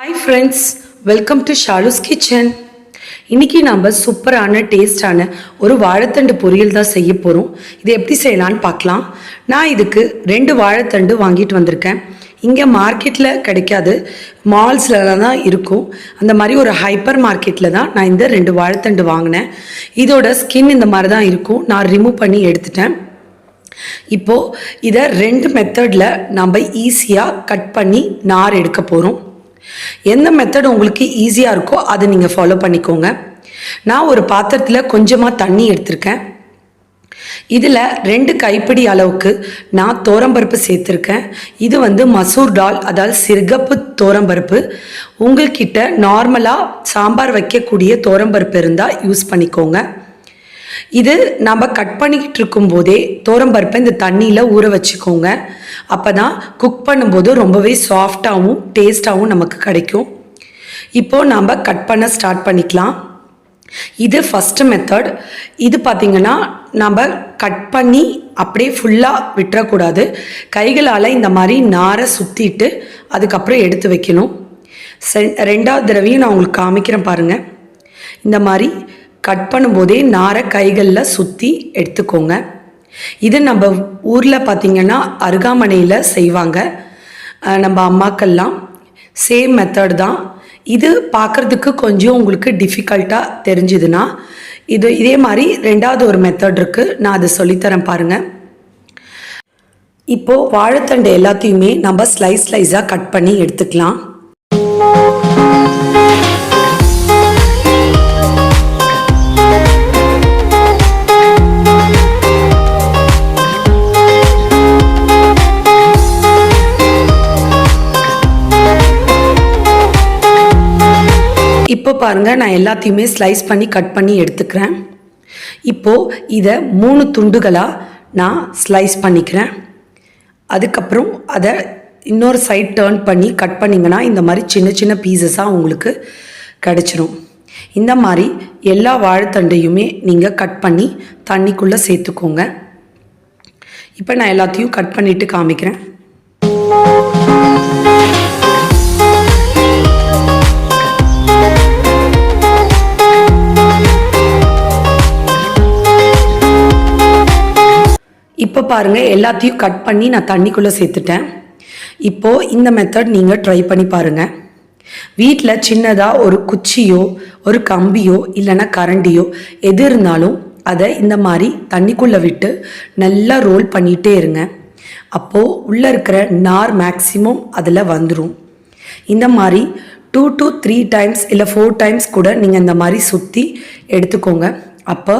Hi friends welcome to Shalu's kitchen இன்னைக்கு நம்ம சூப்பரான டேஸ்டான ஒரு வாழைத்தண்டு பொரியல் தான் செய்ய போகிறோம் இது எப்படி செய்யலான்னு பார்க்கலாம். நான் இதுக்கு ரெண்டு வாழைத்தண்டு வாங்கிட்டு வந்திருக்கேன். இங்கே மார்க்கெட்டில் கிடைக்காது. மால்ஸில் தான் இருக்கும். அந்த மாதிரி ஒரு ஹைப்பர் மார்க்கெட்டில் தான் நான் இந்த ரெண்டு வாழைத்தண்டு வாங்கினேன். இதோட ஸ்கின் இந்த மாதிரி தான் இருக்கும். நான் ரிமூவ் பண்ணி எடுத்துட்டேன். இப்போது இதை ரெண்டு மெத்தடில் நம்ம ஈஸியாக கட் பண்ணி நார் எடுக்க போகிறோம் எந்த மெத்தட் உங்களுக்கு ஈஸியாக இருக்கோ அதை நீங்கள் ஃபாலோ பண்ணிக்கோங்க. நான் ஒரு பாத்திரத்தில் கொஞ்சமாக தண்ணி எடுத்திருக்கேன். இதில் ரெண்டு கைப்பிடி அளவுக்கு நான் தோரம்பருப்பு சேர்த்துருக்கேன். இது வந்து மசூர் டால் அதாவது சிறுகப்பு தோரம்பருப்பு. உங்கள்கிட்ட நார்மலாக சாம்பார் வைக்கக்கூடிய தோரம்பருப்பு இருந்தால் யூஸ் பண்ணிக்கோங்க. இது நம்ம கட் பண்ணிக்கிட்டு இருக்கும்போதே தோரம்பருப்பை இந்த தண்ணியில் ஊற வச்சுக்கோங்க. அப்போ தான் குக் பண்ணும்போது ரொம்பவே சாஃப்டாகவும் டேஸ்ட்டாகவும் நமக்கு கிடைக்கும். இப்போது நாம் கட் பண்ண ஸ்டார்ட் பண்ணிக்கலாம். இது ஃபஸ்ட்டு மெத்தட் இது பார்த்திங்கன்னா நம்ம கட் பண்ணி அப்படியே ஃபுல்லாக விட்டுறக்கூடாது. கைகளால் இந்த மாதிரி நாரை சுற்றிட்டு அதுக்கப்புறம் எடுத்து வைக்கணும். செ- ரெண்டாவது தடவையும் நான் உங்களுக்கு காமிக்கிறேன் பாருங்கள் இந்த மாதிரி கட் பண்ணும்போதே நாரை கைகளில் சுற்றி எடுத்துக்கோங்க. இது நம்ம ஊரில் பார்த்திங்கன்னா அருகாமனையில் செய்வாங்க. நம்ம அம்மாக்கள்லாம் சேம் மெத்தட் தான். இது பார்க்குறதுக்கு கொஞ்சம் உங்களுக்கு டிஃபிகல்ட்டாக தெரிஞ்சுதுன்னா இது இதே மாதிரி ரெண்டாவது ஒரு மெத்தட் இருக்குது நான் அதை சொல்லித்தரேன் பாருங்கள் இப்போது வாழைத்தண்டு எல்லாத்தையுமே நம்ம ஸ்லைஸ் ஸ்லைஸாக கட் பண்ணி எடுத்துக்கலாம். இப்போ பாருங்கள் நான் எல்லாத்தையுமே ஸ்லைஸ் பண்ணி கட் பண்ணி எடுத்துக்கிறேன். இப்போது இதை மூணு துண்டுகளாக நான் ஸ்லைஸ் பண்ணிக்கிறேன். அதுக்கப்புறம் அதை இன்னொரு சைட் டேர்ன் பண்ணி கட் பண்ணிங்கன்னா இந்த மாதிரி சின்ன சின்ன பீசஸாக உங்களுக்கு கிடச்சிரும். இந்த மாதிரி எல்லா வாழைத்தண்டையுமே நீங்கள் கட் பண்ணி தண்ணிக்குள்ளே சேர்த்துக்கோங்க. இப்போ நான் எல்லாத்தையும் கட் பண்ணிவிட்டு காமிக்கிறேன். இப்போ பாருங்கள் எல்லாத்தையும் கட் பண்ணி நான் தண்ணிக்குள்ளே சேர்த்துட்டேன். இப்போது இந்த மெத்தட் நீங்கள் ட்ரை பண்ணி பாருங்கள் வீட்டில் சின்னதாக ஒரு குச்சியோ ஒரு கம்பியோ இல்லைன்னா கரண்டியோ எது இருந்தாலும் அதை இந்த மாதிரி தண்ணிக்குள்ளே விட்டு நல்லா ரோல் பண்ணிகிட்டே இருங்க. அப்போது உள்ளே இருக்கிற நார் மேக்ஸிமம் அதில் வந்துடும் இந்த மாதிரி டூ டு த்ரீ டைம்ஸ் இல்லை ஃபோர் டைம்ஸ் கூட நீங்கள் இந்த மாதிரி சுற்றி எடுத்துக்கோங்க. அப்போ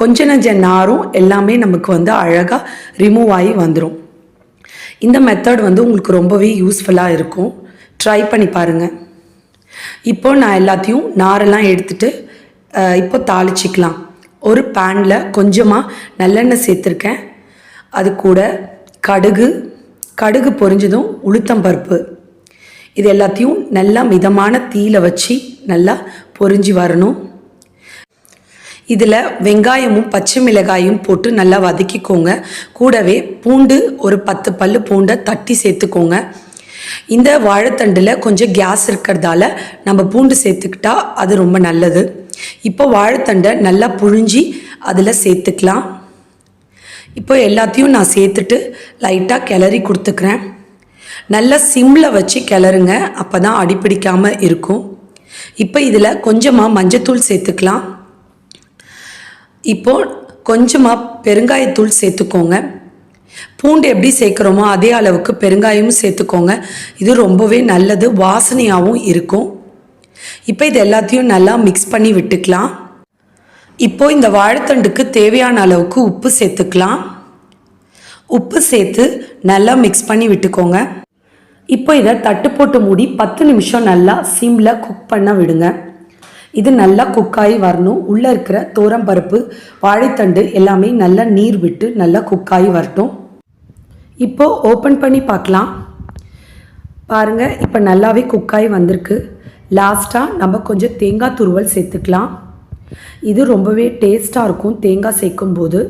கொஞ்ச நஞ்ச நாரும் எல்லாமே நமக்கு வந்து அழகாக ரிமூவ் ஆகி வந்துடும் இந்த மெத்தட் வந்து உங்களுக்கு ரொம்பவே யூஸ்ஃபுல்லாக இருக்கும். ட்ரை பண்ணி பாருங்கள் இப்போ நான் எல்லாத்தையும் நாரெல்லாம் எடுத்துகிட்டு இப்போ தாளிச்சிக்கலாம். ஒரு பேனில் கொஞ்சமாக நல்லெண்ணெய் சேர்த்துருக்கேன். அது கூட கடுகு கடுகு பொரிஞ்சதும் உளுத்தம்பருப்பு இது எல்லாத்தையும் நல்லா மிதமான தீயில வச்சு நல்லா பொரிஞ்சு வரணும். இதில் வெங்காயமும் பச்சை மிளகாயும் போட்டு நல்லா வதக்கிக்கோங்க. கூடவே பூண்டு ஒரு பத்து பல்லு பூண்டை தட்டி சேர்த்துக்கோங்க. இந்த வாழைத்தண்டில் கொஞ்சம் கேஸ் இருக்கிறதால நம்ம பூண்டு சேர்த்துக்கிட்டா அது ரொம்ப நல்லது. இப்போ வாழைத்தண்டை நல்லா புழிஞ்சி அதில் சேர்த்துக்கலாம். இப்போ எல்லாத்தையும் நான் சேர்த்துட்டு லைட்டாக கிளறி கொடுத்துக்கிறேன். நல்லா சிம்மில் வச்சு கிளறுங்க அப்போ தான் அடிப்பிடிக்காமல் இருக்கும். இப்போ இதில் கொஞ்சமாக மஞ்சத்தூள் சேர்த்துக்கலாம். இப்போ கொஞ்சமாக பெருங்காயத்தூள் சேர்த்துக்கோங்க. பூண்டு எப்படி சேர்க்குறோமோ அதே அளவுக்கு பெருங்காயமும் சேர்த்துக்கோங்க. இது ரொம்பவே நல்லது வாசனையாகவும் இருக்கும். இப்போ இது எல்லாத்தையும் நல்லா மிக்ஸ் பண்ணி விட்டுக்கலாம். இப்போ இந்த வாழைத்தண்டுக்கு தேவையான அளவுக்கு உப்பு சேர்த்துக்கலாம். உப்பு சேர்த்து நல்லா மிக்ஸ் பண்ணி விட்டுக்கோங்க. இப்போ இதை தட்டு போட்டு மூடி பத்து நிமிஷம் நல்லா சிம்மில் குக் பண்ண விடுங்க. இது நல்லா குக்காகி வரணும். உள்ளே இருக்கிற தோரம்பருப்பு வாழைத்தண்டு எல்லாமே நல்லா நீர் விட்டு நல்லா குக்காகி வரட்டும். இப்போ ஓப்பன் பண்ணி பார்க்கலாம். பாருங்கள் இப்போ நல்லாவே குக்காகி வந்திருக்கு. லாஸ்ட்டாக நம்ம கொஞ்சம் தேங்காய் துருவல் சேர்த்துக்கலாம். இது ரொம்பவே டேஸ்ட்டாக இருக்கும் தேங்காய் சேர்க்கும்போது.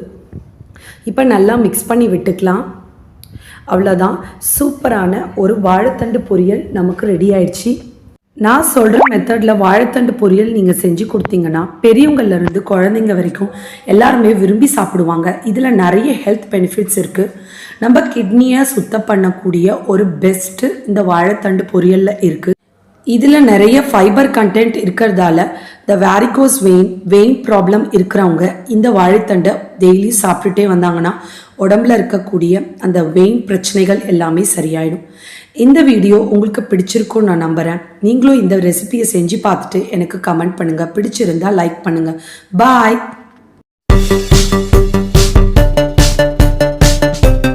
இப்போ நல்லா மிக்ஸ் பண்ணி விட்டுக்கலாம். அவ்வளோதான் சூப்பரான ஒரு வாழைத்தண்டு பொரியல் நமக்கு ரெடி ஆயிடுச்சு. நான் சொல்கிற மெத்தடில் வாழைத்தண்டு பொரியல் நீங்கள் செஞ்சு கொடுத்தீங்கன்னா பெரியவங்கள்லேருந்து குழந்தைங்க வரைக்கும் எல்லாருமே விரும்பி சாப்பிடுவாங்க. இதில் நிறைய ஹெல்த் பெனிஃபிட்ஸ் இருக்குது நம்ம கிட்னியை சுத்தம் பண்ணக்கூடிய ஒரு பெஸ்ட்டு இந்த வாழைத்தண்டு பொரியலில் இருக்குது இதில் நிறைய ஃபைபர் கண்டென்ட் இருக்கிறதால the varicose vein vein problem இருக்கிறவங்க இந்த வாழைத்தண்டை டெய்லி சாப்பிட்டுட்டே வந்தாங்கன்னா உடம்புல இருக்கக்கூடிய அந்த வெயின் பிரச்சனைகள் எல்லாமே சரியாயிடும். இந்த வீடியோ உங்களுக்கு பிடிச்சிருக்கும்னு நான் நம்புகிறேன் நீங்களும் இந்த ரெசிபியை செஞ்சு பார்த்துட்டு எனக்கு கமெண்ட் பண்ணுங்கள் பிடிச்சிருந்தா லைக் பண்ணுங்கள் பாய்